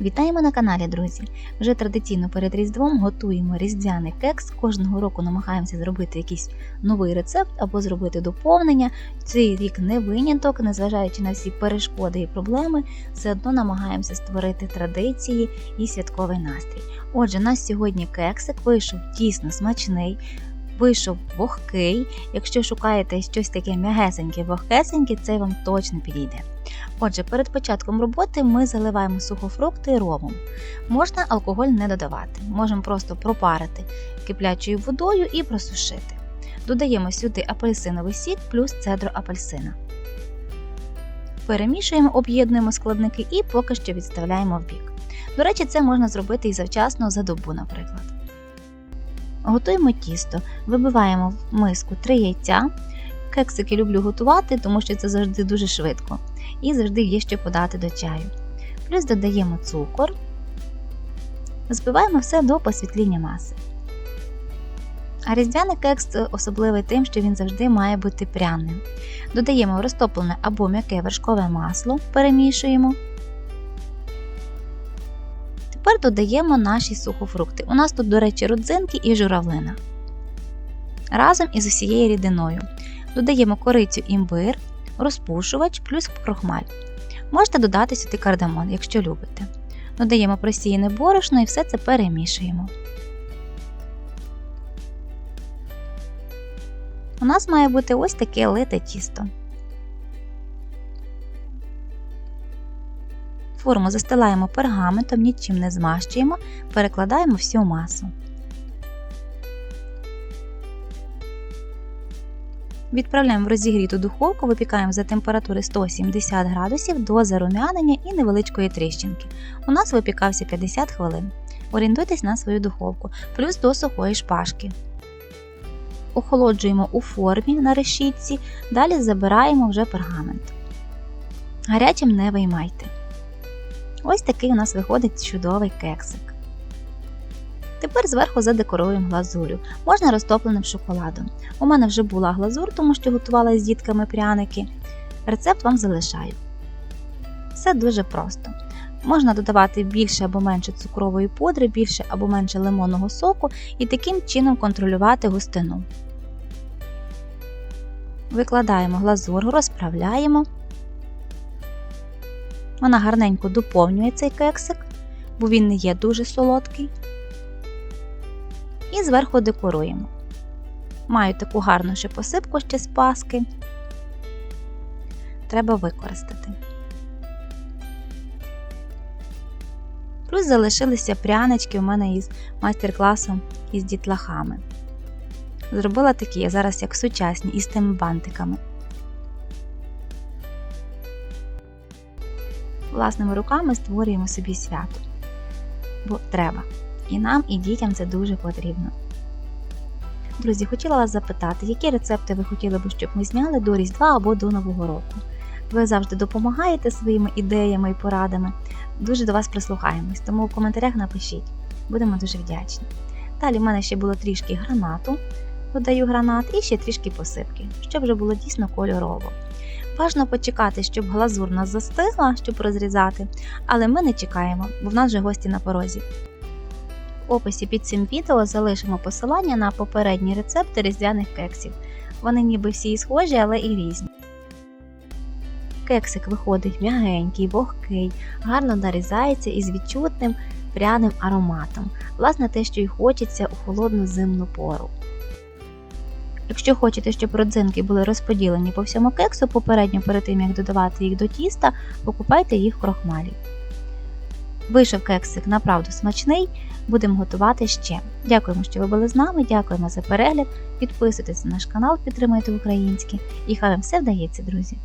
Вітаємо на каналі, друзі! Вже традиційно перед Різдвом готуємо різдвяний кекс. Кожного року намагаємося зробити якийсь новий рецепт або зробити доповнення. Цей рік не виняток, незважаючи на всі перешкоди і проблеми, все одно намагаємося створити традиції і святковий настрій. Отже, нас сьогодні кексик вийшов дійсно смачний. Вийшов вогкий. Якщо шукаєте щось таке м'ягесеньке, вогкесеньке, це вам точно підійде. Отже, перед початком роботи ми заливаємо сухофрукти ромом. Можна алкоголь не додавати, можемо просто пропарити киплячою водою і просушити. Додаємо сюди апельсиновий сік плюс цедру апельсина. Перемішуємо, об'єднуємо складники і поки що відставляємо в бік. До речі, це можна зробити і завчасно за добу, наприклад. Готуємо тісто, вибиваємо в миску 3 яйця. Кексики люблю готувати, тому що це завжди дуже швидко. І завжди є що подати до чаю. Плюс додаємо цукор, збиваємо все до посвітління маси. А різдвяний кекс особливий тим, що він завжди має бути пряним. Додаємо розтоплене або м'яке вершкове масло, перемішуємо. Тепер додаємо наші сухофрукти. У нас тут, до речі, родзинки і журавлина. Разом із усією рідиною. Додаємо корицю імбир, розпушувач плюс крохмаль. Можете додати сюди кардамон, якщо любите. Додаємо просіяне борошно і все це перемішуємо. У нас має бути ось таке лите тісто. Форму застилаємо пергаментом, нічим не змащуємо, перекладаємо всю масу. Відправляємо в розігріту духовку, випікаємо за температури 170 градусів до зарум'янення і невеличкої тріщинки. У нас випікався 50 хвилин. Орієнтуйтесь на свою духовку, плюс до сухої шпажки. Охолоджуємо у формі на решітці, далі забираємо вже пергамент. Гарячим не виймайте. Ось такий у нас виходить чудовий кексик. Тепер зверху задекоруємо глазурю, можна розтопленим шоколадом. У мене вже була глазур, тому що готувала з дітками пряники. Рецепт вам залишаю. Все дуже просто. Можна додавати більше або менше цукрової пудри, більше або менше лимонного соку і таким чином контролювати густину. Викладаємо глазур, розправляємо. Вона гарненько доповнює цей кексик, бо він не є дуже солодкий і зверху декоруємо. Маю таку гарну ще посипку ще з паски. Треба використати. Плюс залишилися прянички у мене із майстер-класом із дітлахами. Зробила такі, я зараз як сучасні, із тими бантиками. Власними руками створюємо собі свято. Бо треба. І нам, і дітям це дуже потрібно. Друзі, хотіла вас запитати, які рецепти ви хотіли б, щоб ми зняли до Різдва або до Нового року. Ви завжди допомагаєте своїми ідеями і порадами. Дуже до вас прислухаємось, тому в коментарях напишіть. Будемо дуже вдячні. Далі в мене ще було трішки гранату, додаю гранат і ще трішки посипки, щоб вже було дійсно кольорово. Важно почекати, щоб глазур нас застигла, щоб розрізати, але ми не чекаємо, бо в нас вже гості на порозі. В описі під цим відео залишимо посилання на попередні рецепти різдвяних кексів. Вони ніби всі і схожі, але і різні. Кексик виходить м'ягенький, вогкий, гарно нарізається із відчутним пряним ароматом, власне, те, що й хочеться у холодну зимну пору. Якщо хочете, щоб родзинки були розподілені по всьому кексу, попередньо перед тим як додавати їх до тіста, покупайте їх в крохмалі. Вийшов кексик направду смачний, будемо готувати ще. Дякуємо, що ви були з нами, дякуємо за перегляд. Підписуйтесь на наш канал, підтримуйте українське і хай вам все вдається, друзі!